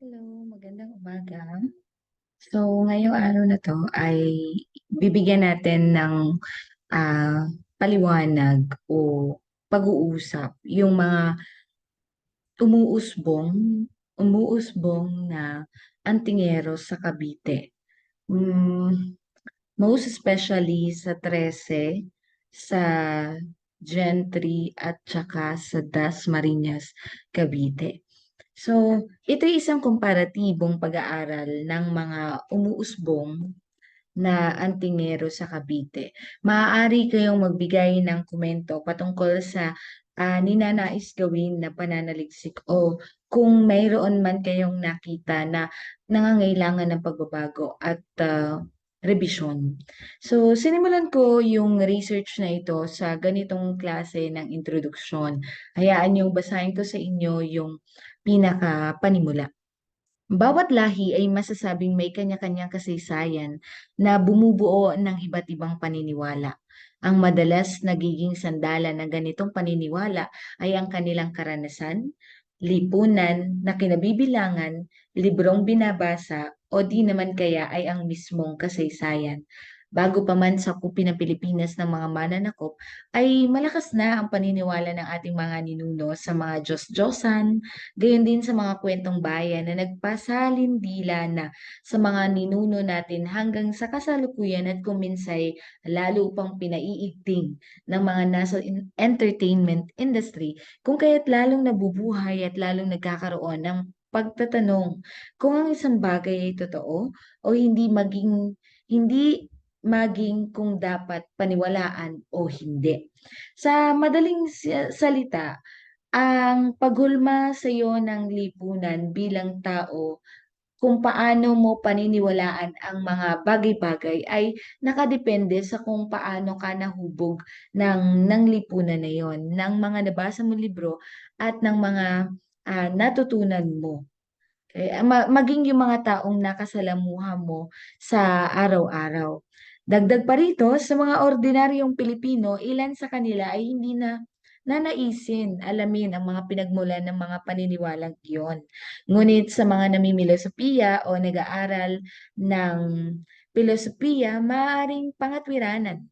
Hello, magandang umaga. So, ngayong araw na to ay bibigyan natin ng ah, paliwanag o pag-uusap yung mga umuusbong, umuusbong na antingero sa Cavite. Mm, most especially sa 13, sa Gentry at saka sa Dasmariñas, Cavite. So, ito ay isang komparatibong pag-aaral ng mga umuusbong na antingero sa Cavite. Maaari kayong magbigay ng komento patungkol sa ah, ninanais gawin na pananaliksik o kung mayroon man kayong nakita na nangangailangan ng pagbabago at ah, rebisyon. So, sinimulan ko yung research na ito sa ganitong klase ng introduksyon. Hayaan niyong basahin ko sa inyo yung pinaka-panimula. Bawat lahi ay masasabing may kanya-kanyang kasaysayan na bumubuo ng iba't ibang paniniwala. Ang madalas nagiging sandalan ng ganitong paniniwala ay ang kanilang karanasan, lipunan na kinabibilangan, librong binabasa o di naman kaya ay ang mismong kasaysayan. Bago pa man sakupin ng Pilipinas ng mga mananakop, ay malakas na ang paniniwala ng ating mga ninuno sa mga Diyos-Diyosan, gayon din sa mga kwentong bayan na nagpasalindila na sa mga ninuno natin hanggang sa kasalukuyan at kuminsay lalo pang pinaiigting ng mga nasa in- entertainment industry kung kaya't lalong nabubuhay at lalong nagkakaroon ng pagtatanong kung ang isang bagay ay totoo o hindi maging hindi maging kung dapat paniwalaan o hindi. Sa madaling salita, ang paghulma sa iyo ng lipunan bilang tao kung paano mo paniniwalaan ang mga bagay-bagay ay nakadepende sa kung paano ka nahubog ng, ng lipunan na yon, ng mga nabasa mo libro at ng mga ah, natutunan mo. Okay? Ma- maging yung mga taong nakasalamuha mo sa araw-araw. Dagdag pa rito, sa mga ordinaryong Pilipino, ilan sa kanila ay hindi na nanaisin, alamin ang mga pinagmulan ng mga paniniwalang iyon. Ngunit sa mga namimilosopiya o nag-aaral ng filosofiya, maaaring pangatwiranan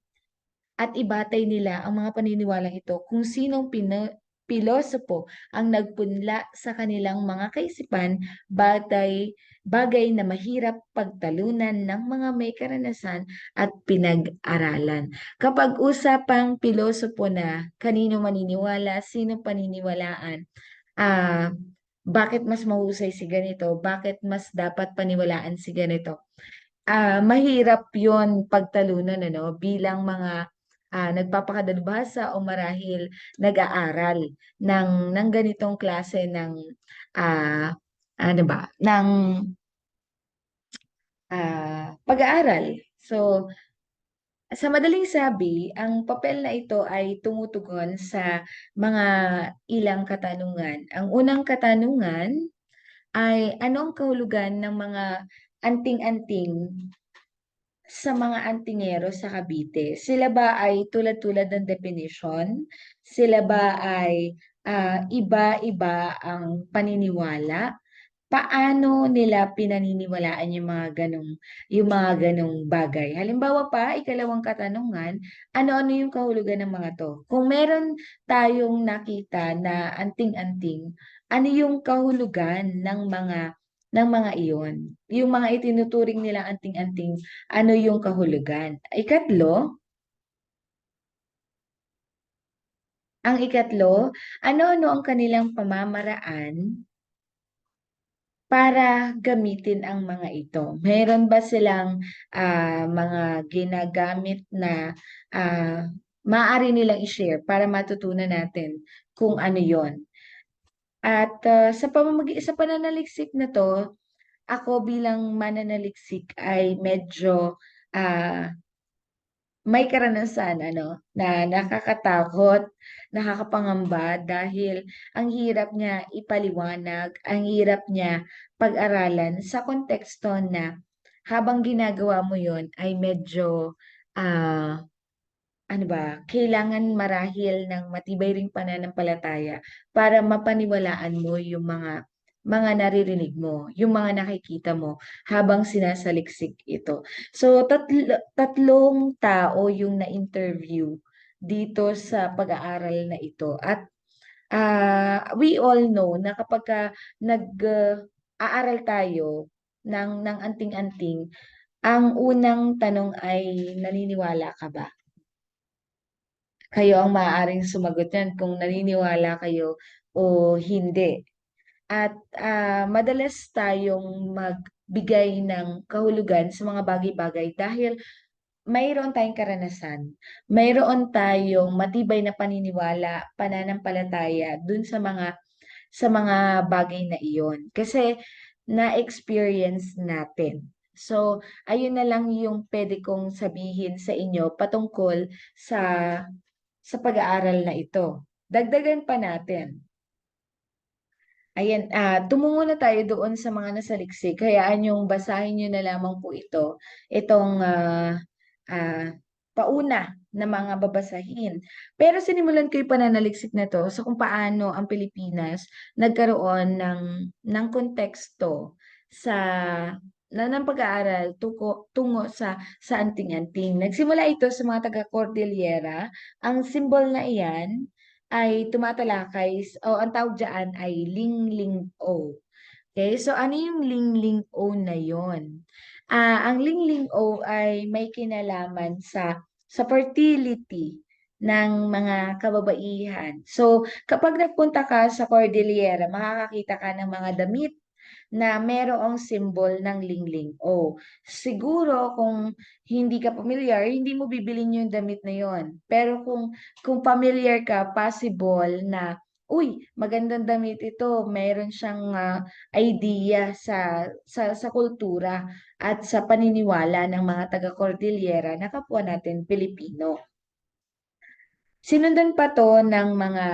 at ibatay nila ang mga paniniwalang ito kung sinong pino, pilosopo ang nagpunla sa kanilang mga kaisipan bagay, bagay na mahirap pagtalunan ng mga may karanasan at pinag-aralan. Kapag usapang pilosopo na kanino maniniwala, sino paniniwalaan, ah, bakit mas mahusay si ganito, bakit mas dapat paniwalaan si ganito. Ah, mahirap 'yon pagtalunan ano bilang mga ah, nagpapakadalubhasa o marahil nag-aaral ng ng ganitong klase ng ah, ano ba, ng ah, pag-aaral. So, sa madaling sabi, ang papel na ito ay tumutugon sa mga ilang katanungan. Ang unang katanungan ay ano ang kahulugan ng mga anting-anting sa mga antingero sa Cavite? Sila ba ay tulad-tulad ng definition? Sila ba ay ah, iba-iba ang paniniwala? Paano nila pinaniniwalaan yung mga ganong yung mga ganong bagay? Halimbawa pa, ikalawang katanungan, ano-ano yung kahulugan ng mga to? Kung meron tayong nakita na anting-anting, ano yung kahulugan ng mga ng mga iyon? Yung mga itinuturing nilang anting-anting, ano yung kahulugan? Ikatlo, ang ikatlo, ano-ano ang kanilang pamamaraan para gamitin ang mga ito? Meron ba silang ah, mga ginagamit na ah, maaari nilang i-share para matutunan natin kung ano yon? At ah, sa pamamagi sa pananaliksik na to, ako bilang mananaliksik ay medyo ah, may karanasan ano na nakakatakot, nakakapangamba dahil ang hirap niya ipaliwanag, ang hirap niya pag-aralan sa konteksto na habang ginagawa mo 'yon ay medyo ah, ano ba, kailangan marahil ng matibay ring pananampalataya para mapaniwalaan mo yung mga mga naririnig mo, yung mga nakikita mo habang sinasaliksik ito. So, tatlo, tatlong tao yung na-interview dito sa pag-aaral na ito. At ah, we all know na kapag ka nag-aaral tayo ng, ng anting-anting, ang unang tanong ay naniniwala ka ba? Kayo ang maaaring sumagot yan kung naniniwala kayo o hindi. At ah, madalas tayong magbigay ng kahulugan sa mga bagay-bagay dahil mayroon tayong karanasan, mayroon tayong matibay na paniniwala, pananampalataya dun sa mga sa mga bagay na iyon. Kasi na-experience natin. So, ayun na lang yung pwede kong sabihin sa inyo patungkol sa sa pag-aaral na ito. Dagdagan pa natin. Ayan, ah, tumungo na tayo doon sa mga nasaliksik. Hayaan yung basahin nyo na lamang po ito. Itong ah, ah, pauna na mga babasahin. Pero sinimulan ko yung pananaliksik na to sa kung paano ang Pilipinas nagkaroon ng, ng konteksto sa na ng pag-aaral tungo, tungo sa sa anting-anting. Nagsimula ito sa mga taga Cordillera. Ang symbol na iyan ay tumatalakay o ang tawag diyan ay Ling-Ling-O. Okay, so ano yung Ling-Ling-O na yon? Ah, ang Ling-Ling-O ay may kinalaman sa sa fertility ng mga kababaihan. So, kapag nagpunta ka sa Cordillera, makakakita ka ng mga damit na merong symbol ng Ling-Ling-O. Siguro kung hindi ka familiar, hindi mo bibilin yung damit na yon. Pero kung kung familiar ka, possible na uy, magandang damit ito. Meron siyang ah, idea sa sa sa kultura at sa paniniwala ng mga taga Cordillera na kapwa natin Pilipino. Sinundan pa to ng mga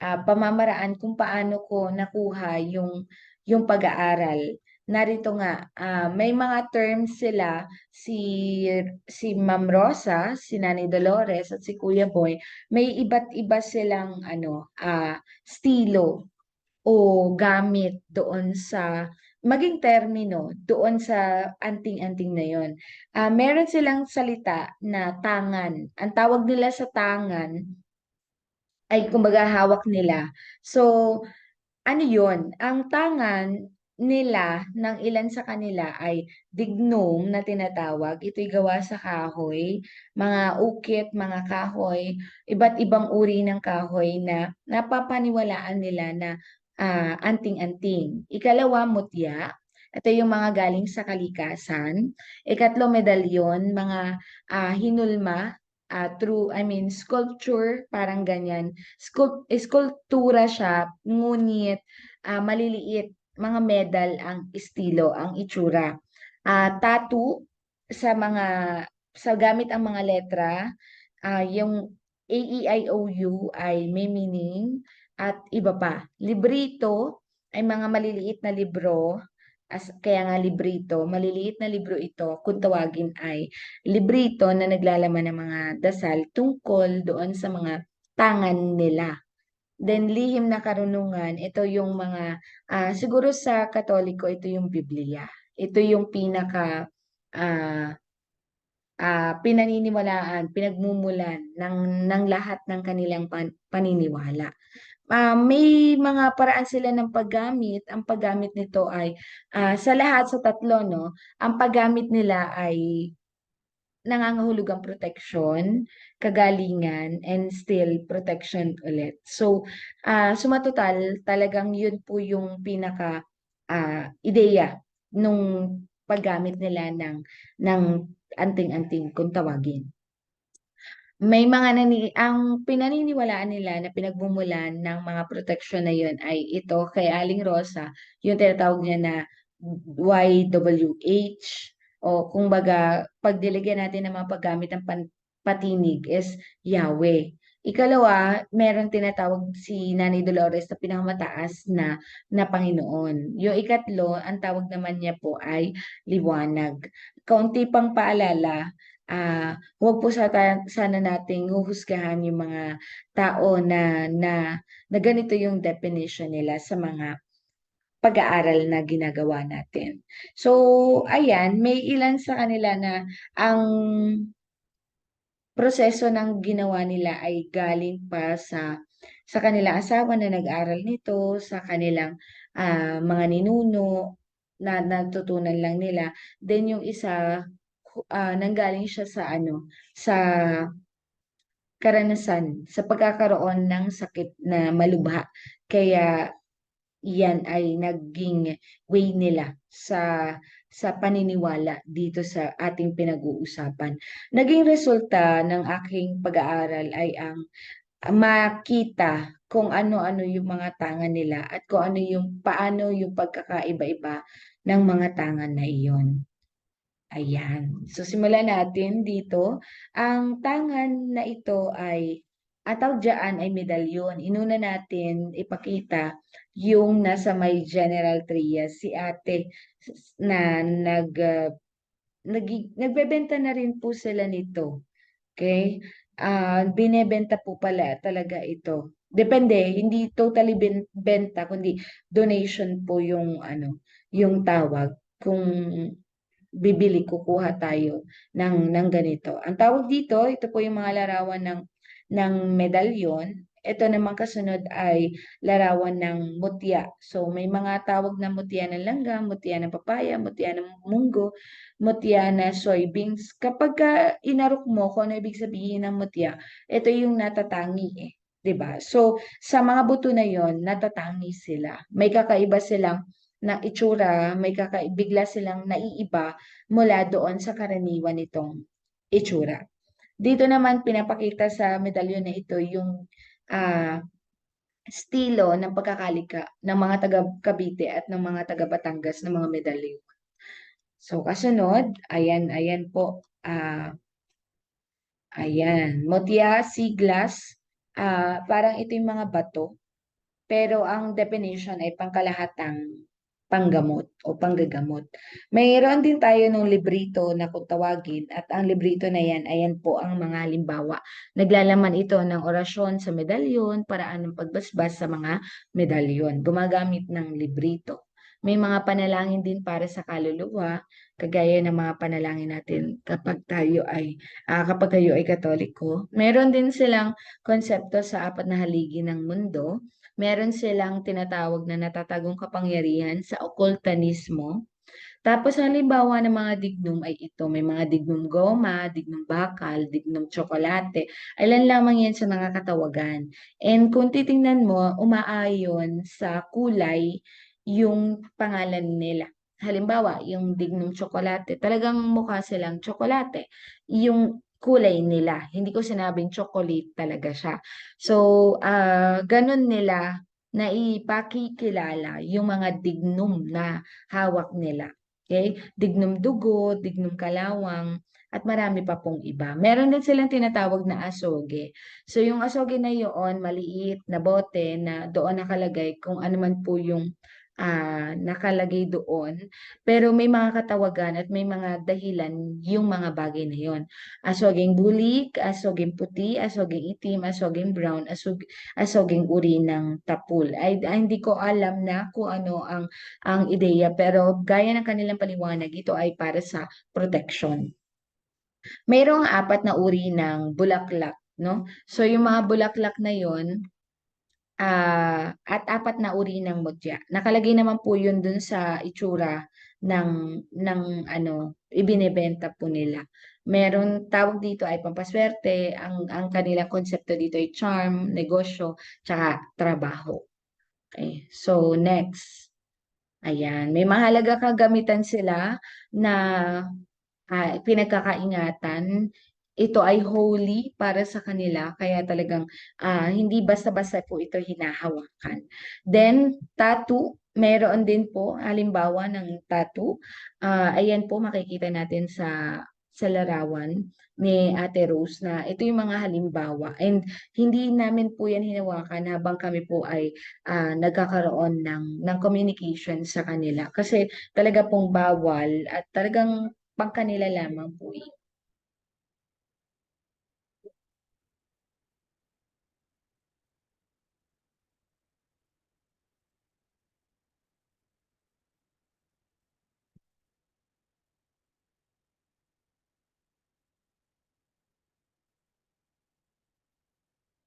ah, pamamaraan kung paano ko nakuha yung yung pag-aaral. Narito nga, ah, may mga terms sila si si Ma'am Rosa, si Nanay Dolores at si Kuya Boy, may iba't iba silang ano, ah, estilo o gamit doon sa maging termino doon sa anting-anting na yon. Ah, meron silang salita na tangan. Ang tawag nila sa tangan ay kumbaga hawak nila. So, ano yon? Ang tangan nila ng ilan sa kanila ay dignum na tinatawag. Ito'y gawa sa kahoy, mga ukit, mga kahoy, iba't ibang uri ng kahoy na napapaniwalaan nila na ah, anting-anting. Ikalawa, mutya. Ito yung mga galing sa kalikasan. Ikatlo, medalyon, mga ah, hinulma uh, through, I mean, sculpture, parang ganyan. Sculpt, siya, ngunit uh, maliliit, mga medal ang estilo, ang itsura. Uh, tattoo, sa mga, sa gamit ang mga letra, uh, yung A, E, I, O, U ay may meaning at iba pa. Librito ay mga maliliit na libro as kaya nga librito, maliliit na libro ito kung tawagin ay librito na naglalaman ng mga dasal tungkol doon sa mga tangan nila. Then lihim na karunungan, ito yung mga uh, siguro sa Katoliko ito yung Biblia. Ito yung pinaka uh, uh, pinaniniwalaan, pinagmumulan ng ng lahat ng kanilang pan, paniniwala uh, may mga paraan sila ng paggamit. Ang paggamit nito ay uh, sa lahat sa tatlo no, ang paggamit nila ay nangangahulugang protection, kagalingan, and still protection ulit. So, uh, sumatotal, talagang yun po yung pinaka uh, ideya nung paggamit nila ng, ng anting-anting kung tawagin. May mga nani ang pinaniniwalaan nila na pinagmumulan ng mga proteksyon na yun ay ito kay Aling Rosa, yung tinatawag niya na YWH o kung baga pagdiligyan natin ng mga paggamit ng pan, patinig is Yahweh. Ikalawa, meron tinatawag si Nani Dolores na pinakamataas na, na Panginoon. Yung ikatlo, ang tawag naman niya po ay liwanag. Kaunti pang paalala, ah, huwag po sa sana nating huhusgahan yung mga tao na, na, na ganito yung definition nila sa mga pag-aaral na ginagawa natin. So, ayan, may ilan sa kanila na ang proseso ng ginawa nila ay galing pa sa sa kanilang asawa na nag-aral nito, sa kanilang ah, mga ninuno na natutunan lang nila. Then yung isa ah, nanggaling siya sa ano, sa karanasan, sa pagkakaroon ng sakit na malubha. Kaya yan ay naging way nila sa sa paniniwala dito sa ating pinag-uusapan. Naging resulta ng aking pag-aaral ay ang makita kung ano-ano yung mga tangan nila at kung ano yung paano yung pagkakaiba-iba ng mga tangan na iyon. Ayan. So, simulan natin dito. Ang tangan na ito ay, ang tawag dyan ay medalyon. Inuna natin ipakita yung nasa may general trias, si ate na nag, uh, nag nagbebenta na rin po sila nito. Okay? Uh, binebenta po pala talaga ito. Depende, hindi totally ben benta, kundi donation po yung ano, yung tawag. Kung bibili, kukuha tayo ng, ng ganito. Ang tawag dito, ito po yung mga larawan ng, ng medalyon. Ito naman kasunod ay larawan ng mutya. So, may mga tawag na mutya ng langga, mutya ng papaya, mutya ng munggo, mutya na soybeans. Kapag ka inarok mo kung ano ibig sabihin ng mutya, ito yung natatangi eh. 'di ba? So, sa mga buto na 'yon, natatangi sila. May kakaiba silang na itsura, may kakaibigla silang naiiba mula doon sa karaniwan nitong itsura. Dito naman pinapakita sa medalyon na ito yung uh, estilo ng pagkakalika ng mga taga Cavite at ng mga taga Batangas ng mga medalyon. So kasunod, ayan, ayan po. Uh, ayan, Motia Siglas, uh, parang ito yung mga bato. Pero ang definition ay pangkalahatang panggamot o panggagamot. Mayroon din tayo ng librito na kung tawagin at ang librito na yan, ayan po ang mga halimbawa. Naglalaman ito ng orasyon sa medalyon, paraan ng pagbasbas sa mga medalyon. Gumagamit ng librito. May mga panalangin din para sa kaluluwa, kagaya ng mga panalangin natin kapag tayo ay uh, kapag tayo ay katoliko. Meron din silang konsepto sa apat na haligi ng mundo meron silang tinatawag na natatagong kapangyarihan sa okultanismo. Tapos halimbawa ng mga dignum ay ito, may mga dignum goma, dignum bakal, dignum tsokolate. Ilan lamang yan sa mga katawagan. And kung titingnan mo, umaayon sa kulay yung pangalan nila. Halimbawa, yung dignum tsokolate, talagang mukha silang tsokolate. Yung kulay nila. Hindi ko sinabing chocolate talaga siya. So, uh, ganun nila na ipakikilala yung mga dignum na hawak nila. Okay? Dignum dugo, dignum kalawang, at marami pa pong iba. Meron din silang tinatawag na asoge. So, yung asoge na yun, maliit na bote na doon nakalagay kung ano man po yung uh, nakalagay doon. Pero may mga katawagan at may mga dahilan yung mga bagay na yon. Asoging bulik, asoging puti, asoging itim, asoging brown, asog, asoging uri ng tapul. Ay, ay, hindi ko alam na kung ano ang, ang ideya pero gaya ng kanilang paliwanag, ito ay para sa protection. Mayroong apat na uri ng bulaklak, no? So yung mga bulaklak na yon uh, at apat na uri ng mutya. Nakalagay naman po yun dun sa itsura ng, ng ano, ibinebenta po nila. Meron tawag dito ay pampaswerte, ang, ang kanilang konsepto dito ay charm, negosyo, tsaka trabaho. Okay, so next. Ayan, may mahalaga kagamitan sila na uh, pinagkakaingatan ito ay holy para sa kanila, kaya talagang uh, hindi basta-basta po ito hinahawakan. Then, tattoo, meron din po, halimbawa ng tattoo. Uh, ayan po, makikita natin sa sa larawan ni Ate Rose na ito yung mga halimbawa and hindi namin po yan hinawakan habang kami po ay uh, nagkakaroon ng, ng communication sa kanila kasi talaga pong bawal at talagang pang kanila lamang po ito.